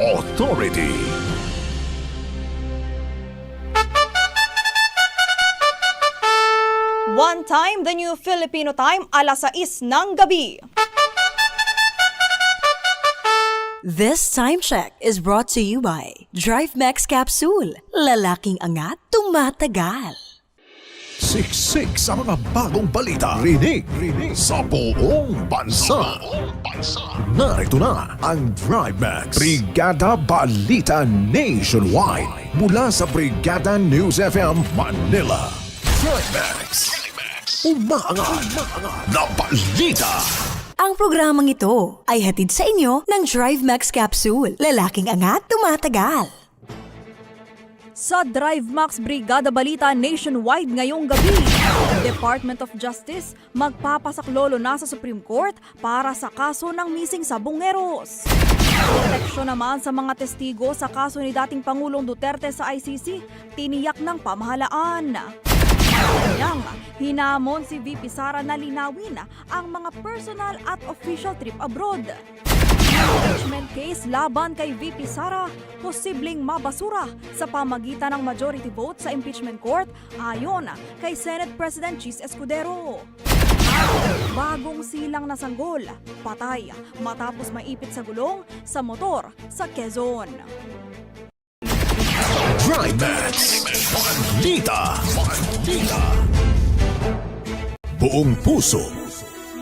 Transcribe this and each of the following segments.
authority. One time, the new Filipino time, alas 6 ng gabi. This time check is brought to you by Drive Max Capsule. Lalaking angat, tumatagal. Siksik sa mga bagong balita. Rinig, rinig sa buong bansa. Narito na ang Drive Max. Brigada Balita Nationwide. Mula sa Brigada News FM Manila. Drive Max. Umaangat na balita. Ang programang ito ay hatid sa inyo ng Drive Max Capsule. Lalaking angat, tumatagal. Sa Drive Max Brigada Balita nationwide ngayong gabi, Department of Justice magpapasaklolo na sa Supreme Court para sa kaso ng missing sa Bungeros. Proteksyon naman sa mga testigo sa kaso ni dating Pangulong Duterte sa ICC, tiniyak ng pamahalaan. Kanyang hinamon si VP Sara na linawin ang mga personal at official trip abroad. Impeachment case laban kay VP Sara, posibleng mabasura sa pamagitan ng majority vote sa impeachment court ayon kay Senate President Chis Escudero. Bagong silang na sanggol, patay matapos maipit sa gulong sa motor sa Quezon. Max. Balita. Balita. Buong puso.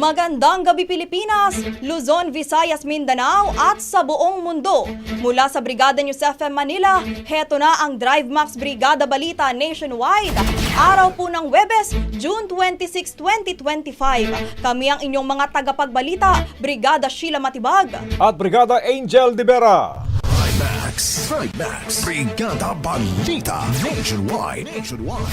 Magandang gabi Pilipinas, Luzon, Visayas, Mindanao at sa buong mundo. Mula sa Brigada News FM Manila, heto na ang Drive Max Brigada Balita Nationwide. Araw po ng Webes, June 26, 2025. Kami ang inyong mga tagapagbalita, Brigada Sheila Matibag. at Brigada Angel de Vera. Drive Max. Drive Max. Brigada Balita Nationwide. Nationwide.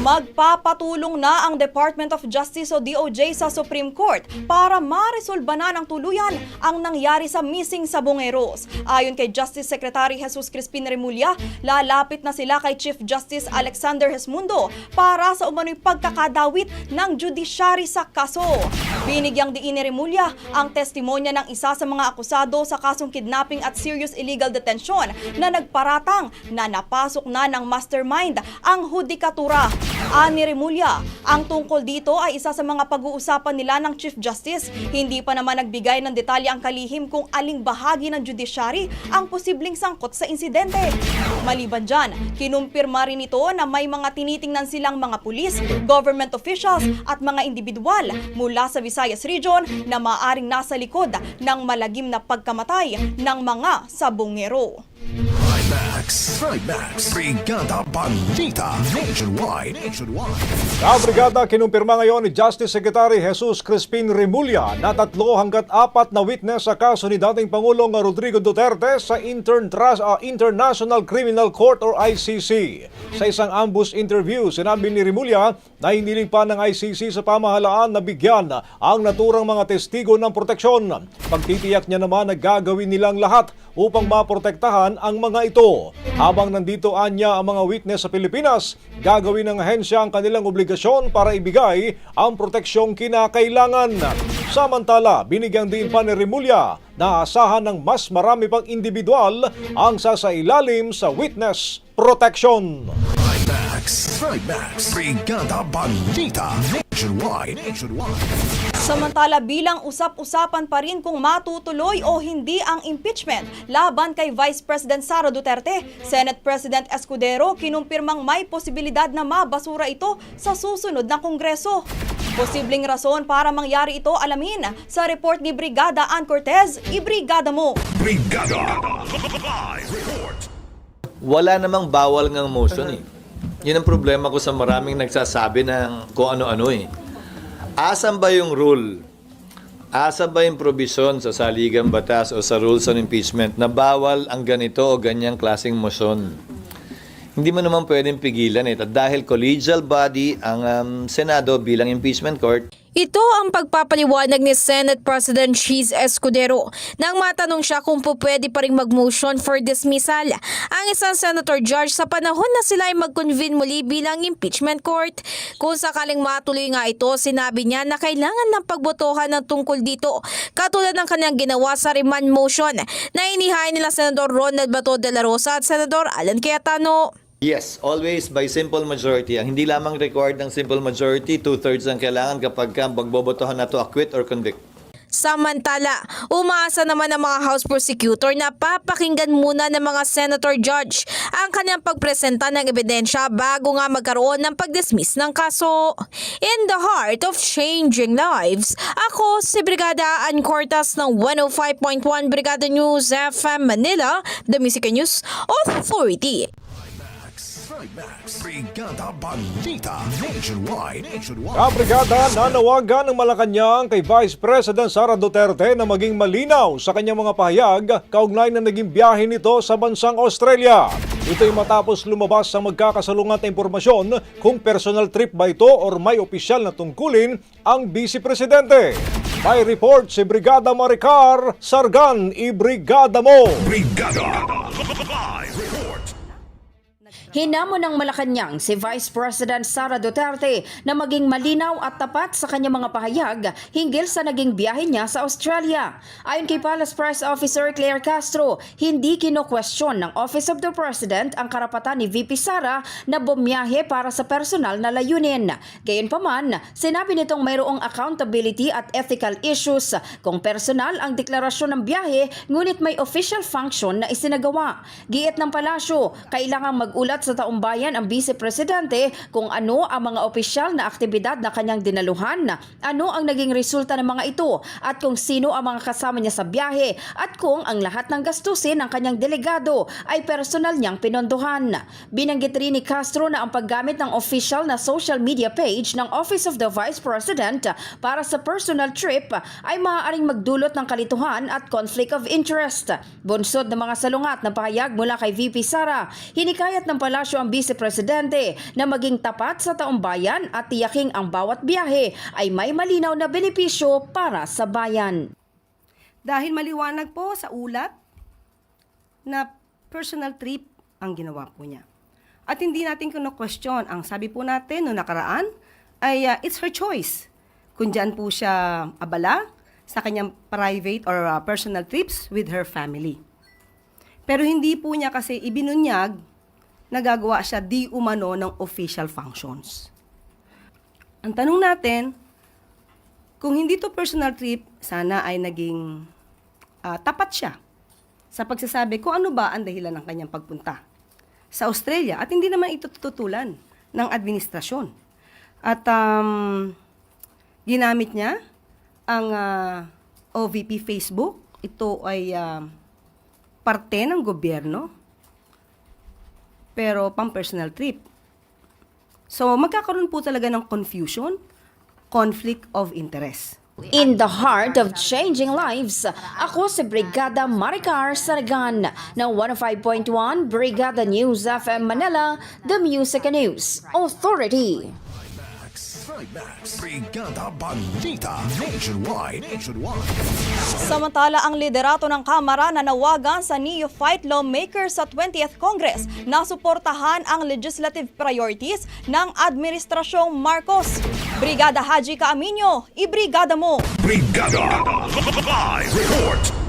Magpapatulong na ang Department of Justice o DOJ sa Supreme Court para maresolba na ng tuluyan ang nangyari sa missing sa Bungeros. Ayon kay Justice Secretary Jesus Crispin Remulla, lalapit na sila kay Chief Justice Alexander Hesmundo para sa umano'y pagkakadawit ng judiciary sa kaso. Binigyang diin ni Remulla ang testimonya ng isa sa mga akusado sa kasong kidnapping at serious illegal detention investigasyon na nagparatang na napasok na ng mastermind ang hudikatura. Ani Remulla, ang tungkol dito ay isa sa mga pag-uusapan nila ng Chief Justice. Hindi pa naman nagbigay ng detalye ang kalihim kung aling bahagi ng judiciary ang posibleng sangkot sa insidente. Maliban dyan, kinumpirma rin ito na may mga tinitingnan silang mga pulis, government officials at mga individual mula sa Visayas Region na maaring nasa likod ng malagim na pagkamatay ng mga sabongero. Trimax. Trimax. Brigada Balita. Nationwide. Nationwide. Sa brigada, kinumpirma ngayon ni Justice Secretary Jesus Crispin Remulla na tatlo hanggat apat na witness sa kaso ni dating Pangulong Rodrigo Duterte sa Intern ah, International Criminal Court or ICC. Sa isang ambush interview, sinabi ni Remulla na hiniling pa ng ICC sa pamahalaan na bigyan ang naturang mga testigo ng proteksyon. Pagtitiyak niya naman na gagawin nilang lahat upang maprotektahan ang mga ito. Habang nandito anya ang mga witness sa Pilipinas, gagawin ng ahensya ang kanilang obligasyon para ibigay ang proteksyong kinakailangan. Samantala, binigyan din pa ni Remulla na asahan ng mas marami pang individual ang sasailalim sa witness protection. Trimax. Trimax. Brigada Balita. Nationwide. Nationwide. Samantala bilang usap-usapan pa rin kung matutuloy o hindi ang impeachment laban kay Vice President Sara Duterte, Senate President Escudero kinumpirmang may posibilidad na mabasura ito sa susunod na Kongreso. Posibleng rason para mangyari ito alamin sa report ni Brigada Ann Cortez, ibrigada mo. Brigada. Live report. wala namang bawal ng motion eh. Yun ang problema ko sa maraming nagsasabi ng kung ano-ano eh. Asan ba yung rule? Asa ba yung provision sa saligang batas o sa rules on impeachment na bawal ang ganito o ganyang klaseng motion? Hindi mo naman pwedeng pigilan eh. Dahil collegial body ang um, Senado bilang impeachment court, Ito ang pagpapaliwanag ni Senate President Cheese Escudero nang matanong siya kung po pa rin mag-motion for dismissal ang isang senator judge sa panahon na sila ay mag-convene muli bilang impeachment court. Kung sakaling matuloy nga ito, sinabi niya na kailangan ng pagbotohan ng tungkol dito katulad ng kanyang ginawa sa remand motion na inihain nila Senador Ronald Bato de la Rosa at Senador Alan Cayetano. Yes, always by simple majority. Ang hindi lamang required ng simple majority, two-thirds ang kailangan kapag ka magbobotohan na to acquit or convict. Samantala, umaasa naman ang mga House Prosecutor na papakinggan muna ng mga Senator Judge ang kanyang pagpresenta ng ebidensya bago nga magkaroon ng pag-dismiss ng kaso. In the heart of changing lives, ako si Brigada Ann Cortas ng 105.1 Brigada News FM Manila, The Music News Authority. Trimax. Brigada Balita. Nationwide. Nationwide. Kabrigada, nanawagan ng Malacanang kay Vice President Sara Duterte na maging malinaw sa kanyang mga pahayag kaugnay na naging biyahe nito sa bansang Australia. Ito'y matapos lumabas sa magkakasalungat na impormasyon kung personal trip ba ito or may opisyal na tungkulin ang Vice Presidente. May report si Brigada Maricar Sargan, i-brigada mo! Brigada. Live report. Hinamon ng Malacanang si Vice President Sara Duterte na maging malinaw at tapat sa kanyang mga pahayag hinggil sa naging biyahe niya sa Australia. Ayon kay Palace Press Officer Claire Castro, hindi kino-question ng Office of the President ang karapatan ni VP Sara na bumiyahe para sa personal na layunin. Gayunpaman, sinabi nitong mayroong accountability at ethical issues kung personal ang deklarasyon ng biyahe ngunit may official function na isinagawa. Giit ng palasyo, kailangang magulat sa taumbayan ang Vice Presidente kung ano ang mga opisyal na aktibidad na kanyang dinaluhan, ano ang naging resulta ng mga ito, at kung sino ang mga kasama niya sa biyahe, at kung ang lahat ng gastusin ng kanyang delegado ay personal niyang pinondohan. Binanggit rin ni Castro na ang paggamit ng official na social media page ng Office of the Vice President para sa personal trip ay maaaring magdulot ng kalituhan at conflict of interest. Bunsod ng mga salungat na pahayag mula kay VP Sara, hinikayat ng palasyo ang Vice Presidente na maging tapat sa taong bayan at tiyaking ang bawat biyahe ay may malinaw na benepisyo para sa bayan. Dahil maliwanag po sa ulat na personal trip ang ginawa po niya. At hindi natin kino-question. Ang sabi po natin noong nakaraan ay uh, it's her choice. Kung dyan po siya abala sa kanyang private or uh, personal trips with her family. Pero hindi po niya kasi ibinunyag na gagawa siya di umano ng official functions. Ang tanong natin, kung hindi to personal trip, sana ay naging ah, tapat siya sa pagsasabi kung ano ba ang dahilan ng kanyang pagpunta sa Australia at hindi naman ito tutulan ng administrasyon. At um, ginamit niya ang ah, OVP Facebook. Ito ay ah, parte ng gobyerno pero pang personal trip. So magkakaroon po talaga ng confusion, conflict of interest. In the heart of changing lives, ako si Brigada Maricar Saragan ng 105.1 Brigada News FM Manila, The Music News Authority. Trimax. Brigada Balita. Nationwide. Nationwide. Samantala, ang liderato ng Kamara na nawagan sa neophyte lawmakers sa 20th Congress na suportahan ang legislative priorities ng Administrasyong Marcos. Brigada Haji Kaaminyo, ibrigada mo! Brigada. Live report.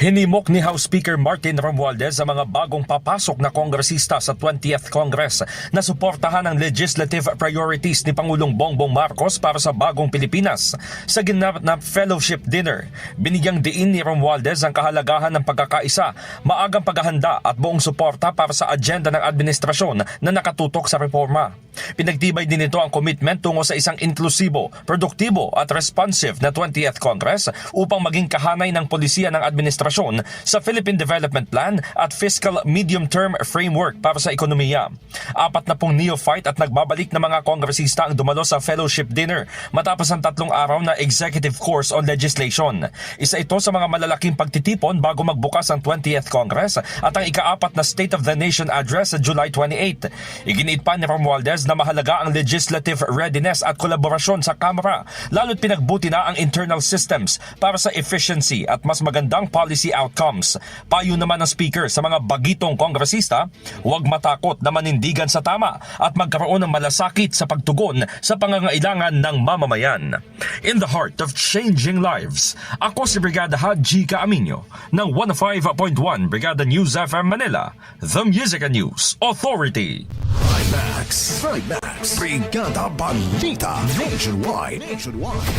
Hinimok ni House Speaker Martin Romualdez ang mga bagong papasok na kongresista sa 20th Congress na suportahan ang legislative priorities ni Pangulong Bongbong Marcos para sa bagong Pilipinas. Sa ginanap na fellowship dinner, binigyang diin ni Romualdez ang kahalagahan ng pagkakaisa, maagang paghahanda at buong suporta para sa agenda ng administrasyon na nakatutok sa reforma. Pinagtibay din nito ang commitment tungo sa isang inklusibo, produktibo at responsive na 20th Congress upang maging kahanay ng polisiya ng administrasyon sa Philippine Development Plan at Fiscal Medium-Term Framework para sa ekonomiya. Apat na pong neophyte at nagbabalik na mga kongresista ang dumalo sa fellowship dinner matapos ang tatlong araw na executive course on legislation. Isa ito sa mga malalaking pagtitipon bago magbukas ang 20th Congress at ang ikaapat na State of the Nation Address sa July 28. Iginiit pa ni Romualdez na mahalaga ang legislative readiness at kolaborasyon sa Kamara, lalo't pinagbuti na ang internal systems para sa efficiency at mas magandang policy outcomes. Payo naman ng Speaker sa mga bagitong kongresista, huwag matakot na manindigan sa tama at magkaroon ng malasakit sa pagtugon sa pangangailangan ng mamamayan. In the heart of changing lives, ako si Brigada Haji Kaaminyo ng 105.1 Brigada News FM Manila, The Music and News Authority. Trimax. Trimax. Brigada Balita. Nationwide. Nationwide.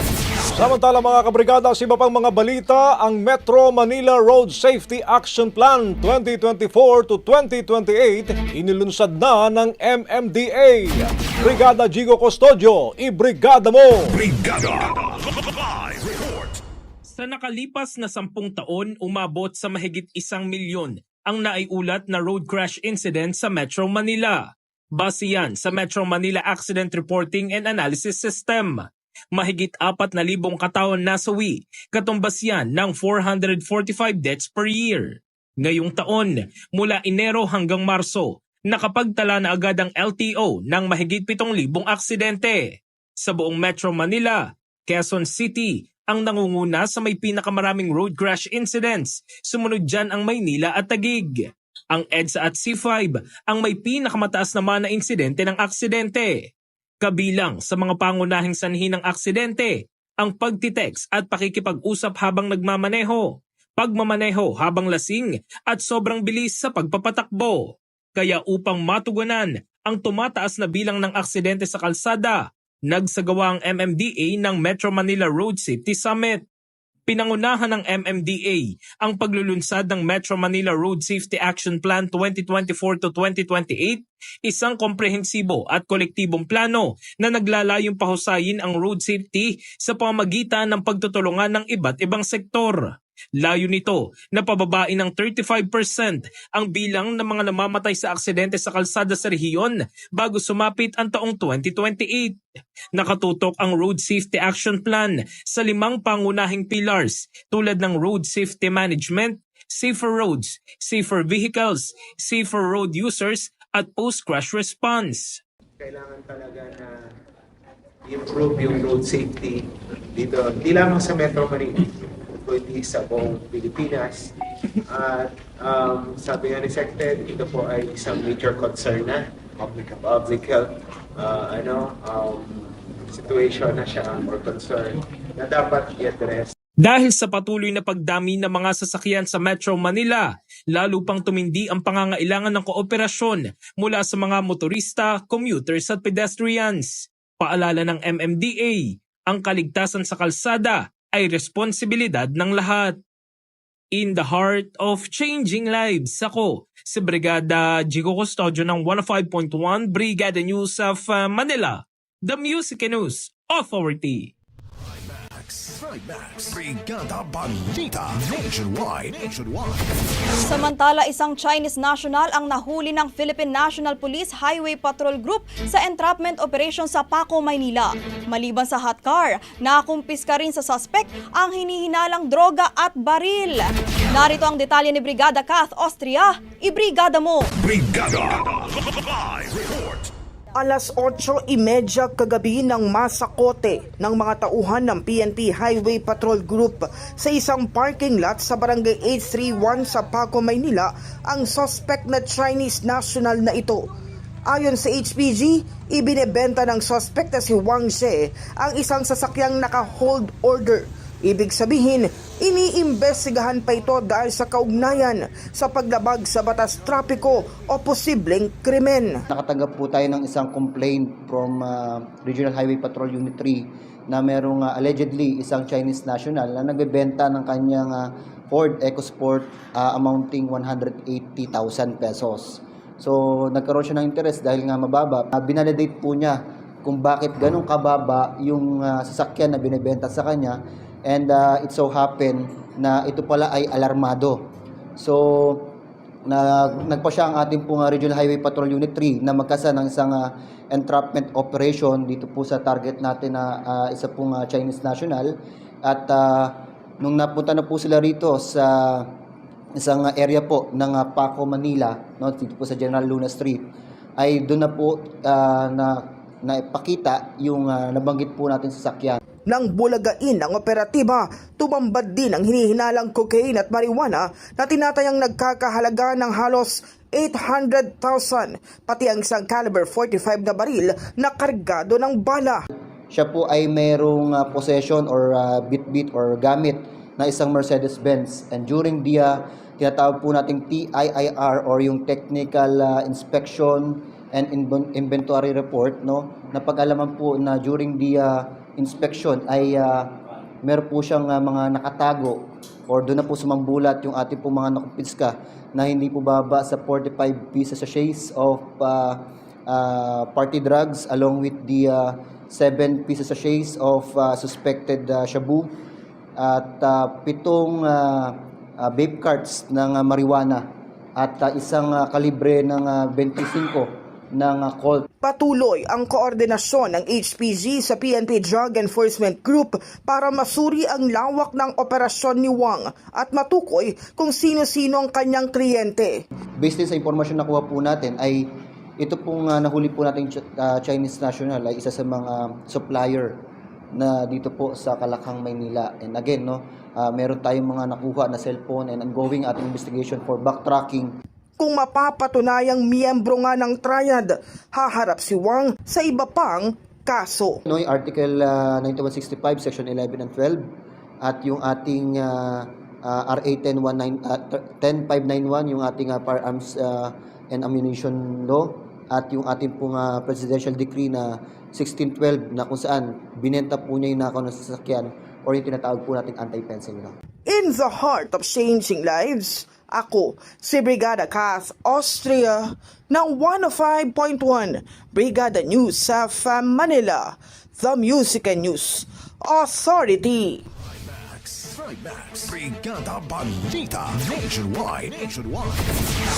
Samantala mga kabrigada, sa iba pang mga balita, ang Metro Manila Road Safety Action Plan 2024 to 2028 inilunsad na ng MMDA. Brigada Gigo Custodio, ibrigada mo! Brigada. Live report. Sa nakalipas na sampung taon, umabot sa mahigit isang milyon ang naiulat na road crash incident sa Metro Manila. Base yan sa Metro Manila Accident Reporting and Analysis System. Mahigit apat na libong katawan nasawi, katumbas yan ng 445 deaths per year. Ngayong taon, mula Enero hanggang Marso, nakapagtala na agad ang LTO ng mahigit 7,000 aksidente. Sa buong Metro Manila, Quezon City, ang nangunguna sa may pinakamaraming road crash incidents. Sumunod dyan ang Maynila at Taguig. Ang EDSA at C5 ang may pinakamataas naman na insidente ng aksidente. Kabilang sa mga pangunahing sanhi ng aksidente, ang pagtitext at pakikipag-usap habang nagmamaneho, pagmamaneho habang lasing at sobrang bilis sa pagpapatakbo. Kaya upang matugunan ang tumataas na bilang ng aksidente sa kalsada, nagsagawa ang MMDA ng Metro Manila Road Safety Summit. Pinangunahan ng MMDA ang paglulunsad ng Metro Manila Road Safety Action Plan 2024 to 2028, isang komprehensibo at kolektibong plano na naglalayong pahusayin ang road safety sa pamamagitan ng pagtutulungan ng iba't ibang sektor. Layo nito na pababain ng 35% ang bilang ng mga namamatay sa aksidente sa kalsada sa rehiyon bago sumapit ang taong 2028. Nakatutok ang Road Safety Action Plan sa limang pangunahing pillars tulad ng road safety management, safer roads, safer vehicles, safer road users at post-crash response. kailangan talaga na improve yung road safety dito, hindi lamang sa Metro Manila, kundi sa buong Pilipinas. At um, sabi nga ni Secretary, ito po ay isang major concern na public health uh, ano, um, situation na siya or concern na dapat i-address. Dahil sa patuloy na pagdami ng mga sasakyan sa Metro Manila, lalo pang tumindi ang pangangailangan ng kooperasyon mula sa mga motorista, commuters at pedestrians. Paalala ng MMDA, ang kaligtasan sa kalsada ay responsibilidad ng lahat. In the heart of changing lives, ako si Brigada Jigo Custodio ng 105.1 Brigada News of uh, Manila, the Music News Authority. Trimax. Brigada Balita. Nationwide. Nationwide. Samantala, isang Chinese national ang nahuli ng Philippine National Police Highway Patrol Group sa entrapment operation sa Paco, Maynila. Maliban sa hot car, nakumpiska rin sa suspect ang hinihinalang droga at baril. Narito ang detalye ni Brigada Kath Austria. Ibrigada mo! Brigada. Live report. Alas 8.30 kagabi ng masakote ng mga tauhan ng PNP Highway Patrol Group sa isang parking lot sa barangay 831 sa Paco, Maynila ang suspect na Chinese national na ito. Ayon sa HPG, ibinebenta ng suspect na si Wang She ang isang sasakyang naka-hold order. Ibig sabihin, iniimbestigahan pa ito dahil sa kaugnayan sa paglabag sa batas trapiko o posibleng krimen. Nakatanggap po tayo ng isang complaint from uh, Regional Highway Patrol Unit 3 na merong uh, allegedly isang Chinese national na nagbebenta ng kanyang uh, Ford EcoSport uh, amounting 180,000 pesos. So nagkaroon siya ng interest dahil nga mababa. Uh, binalidate po niya kung bakit ganun kababa yung uh, sasakyan na binebenta sa kanya and uh, it so happen na ito pala ay alarmado. So na nagpa siya ang ating pong uh, Regional Highway Patrol Unit 3 na magkasa ng isang uh, entrapment operation dito po sa target natin na uh, isa pong uh, Chinese national at uh, nung napunta na po sila rito sa isang uh, area po ng uh, Paco, Manila no dito po sa General Luna Street ay doon na po uh, na naipakita yung uh, nabanggit po natin sa sakyan Nang bulagain ang operatiba, tumambad din ang hinihinalang cocaine at marijuana na tinatayang nagkakahalaga ng halos 800,000 pati ang isang caliber 45 na baril na kargado ng bala. siya po ay mayroong uh, possession or uh, bit-bit or gamit na isang Mercedes-Benz. And during the uh, tinatawag po nating TIIR or yung Technical uh, Inspection and Inven- Inventory Report, no, napag-alaman po na during the uh, inspection ay uh, meron po siyang uh, mga nakatago or doon na po sumambulat yung ating po mga nakumpiska na hindi po baba sa 45 pieces sachets of uh, uh, party drugs along with the uh, 7 pieces sachets of uh, suspected uh, shabu at uh, pitong uh, uh, vape carts ng uh, marijuana at uh, isang uh, kalibre ng uh, 25 ng uh, Colt Patuloy ang koordinasyon ng HPG sa PNP Drug Enforcement Group para masuri ang lawak ng operasyon ni Wang at matukoy kung sino-sino ang kanyang kliyente. based sa impormasyon na kuha po natin ay ito pong uh, nahuli po nating uh, Chinese national ay isa sa mga supplier na dito po sa Kalakang, Maynila. And again, no, uh, meron tayong mga nakuha na cellphone and ongoing ating investigation for backtracking Kung mapapatunayang miyembro nga ng triad, haharap si Wang sa iba pang kaso. No, yung Article uh, 9165, Section 11 and 12, at yung ating uh, uh, RA 10591, uh, 10591, yung ating uh, firearms uh, and ammunition law, at yung ating pong uh, presidential decree na 1612 na kung saan binenta po niya yung nakaw ng sasakyan or yung tinatawag po nating anti-fencing law. In the heart of changing lives, ako si Brigada Kath Austria ng 105.1 Brigada News sa Manila, the Music and News Authority. Trimax. Brigada Balita. Nationwide. Nationwide.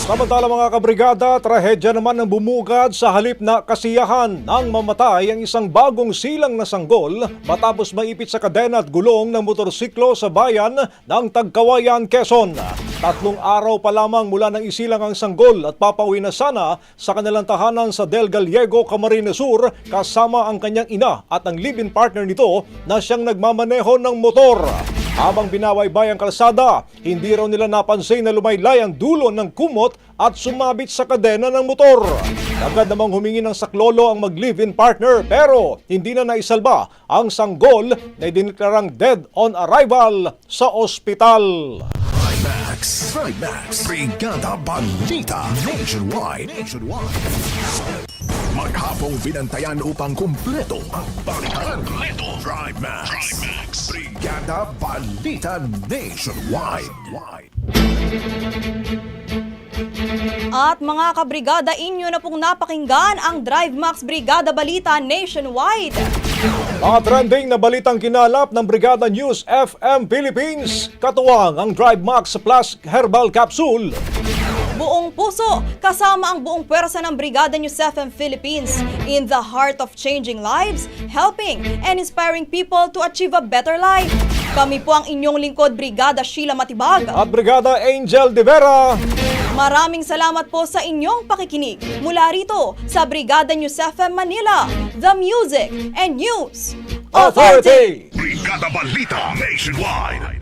Samantala mga kabrigada, trahedya naman ang bumugad sa halip na kasiyahan nang mamatay ang isang bagong silang na sanggol matapos maipit sa kadena at gulong ng motorsiklo sa bayan ng Tagkawayan, Quezon. Tatlong araw pa lamang mula nang isilang ang sanggol at papauwi na sana sa kanilang tahanan sa Del Gallego, Camarines Sur kasama ang kanyang ina at ang live-in partner nito na siyang nagmamaneho ng motor. Habang binawaybay ang kalsada, hindi raw nila napansin na lumaylay ang dulo ng kumot at sumabit sa kadena ng motor. Agad namang humingi ng saklolo ang mag-live-in partner pero hindi na naisalba ang sanggol na idineklarang dead on arrival sa ospital. Trimax. Trimax. Brigada Balita. Nationwide. Nationwide. Maghapong binantayan upang kumpleto ang balitan. Kumpleto. Trimax. Trimax. Brigada Balita Nationwide. At mga kabrigada, inyo na pong napakinggan ang Drive Max Brigada Balita Nationwide. Mga trending na balitang kinalap ng Brigada News FM Philippines, katuwang ang Drive Max Plus Herbal Capsule. Buong puso, kasama ang buong pwersa ng Brigada News FM Philippines in the heart of changing lives, helping and inspiring people to achieve a better life. Kami po ang inyong lingkod, Brigada Sheila Matibag. At Brigada Angel De Vera. Maraming salamat po sa inyong pakikinig mula rito sa Brigada News FM Manila, The Music and News Authority! Brigada Balita Nationwide.